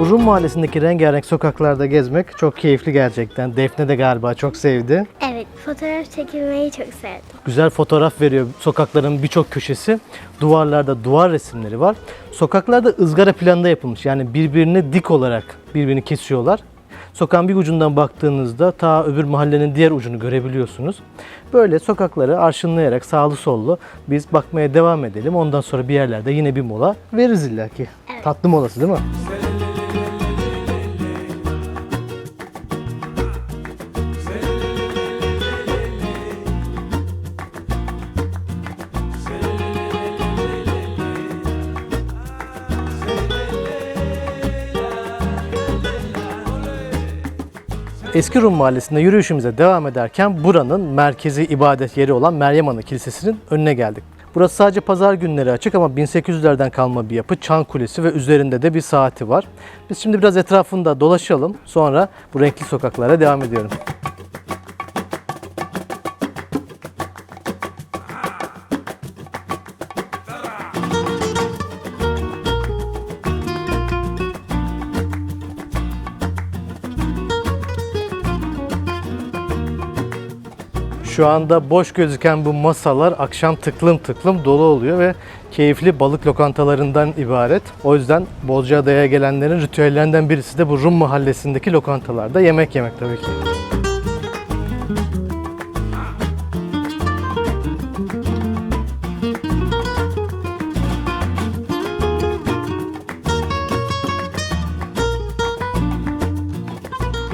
Rum mahallesindeki rengarenk sokaklarda gezmek çok keyifli gerçekten. Defne de galiba çok sevdi. Evet, fotoğraf çekilmeyi çok sevdim. Güzel fotoğraf veriyor sokakların birçok köşesi. Duvarlarda duvar resimleri var. Sokaklarda ızgara planda yapılmış. Yani birbirine dik olarak birbirini kesiyorlar. Sokağın bir ucundan baktığınızda ta öbür mahallenin diğer ucunu görebiliyorsunuz. Böyle sokakları arşınlayarak sağlı sollu biz bakmaya devam edelim. Ondan sonra bir yerlerde yine bir mola veririz illaki. Tatlı molası değil mi? Eski Rum Mahallesi'nde yürüyüşümüze devam ederken buranın merkezi ibadet yeri olan Meryem Ana Kilisesi'nin önüne geldik. Burası sadece pazar günleri açık ama 1800'lerden kalma bir yapı. Çan Kulesi ve üzerinde de bir saati var. Biz şimdi biraz etrafında dolaşalım. Sonra bu renkli sokaklara devam ediyorum. Şu anda boş gözüken bu masalar akşam tıklım tıklım dolu oluyor ve keyifli balık lokantalarından ibaret. O yüzden Bozcaada'ya gelenlerin ritüellerinden birisi de bu Rum mahallesindeki lokantalarda yemek yemek tabii ki.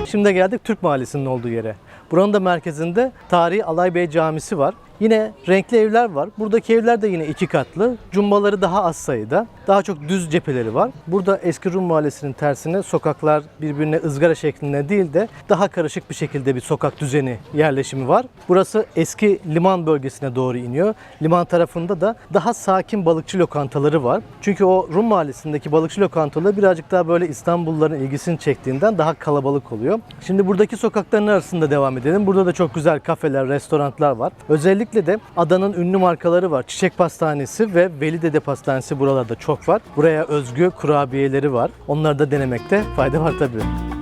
Şimdi geldik Türk Mahallesi'nin olduğu yere. Buranın da merkezinde tarihi Alaybey Camisi var. Yine renkli evler var. Buradaki evler de yine iki katlı. Cumbaları daha az sayıda. Daha çok düz cepheleri var. Burada eski Rum Mahallesi'nin tersine sokaklar birbirine ızgara şeklinde değil de daha karışık bir şekilde bir sokak düzeni yerleşimi var. Burası eski liman bölgesine doğru iniyor. Liman tarafında da daha sakin balıkçı lokantaları var. Çünkü o Rum Mahallesi'ndeki balıkçı lokantaları birazcık daha böyle İstanbulluların ilgisini çektiğinden daha kalabalık oluyor. Şimdi buradaki sokakların arasında devam edelim. Burada da çok güzel kafeler, restoranlar var. Özellikle de adanın ünlü markaları var. Çiçek Pastanesi ve Velidede Pastanesi buralarda çok var. Buraya özgü kurabiyeleri var. Onları da denemekte fayda var tabii.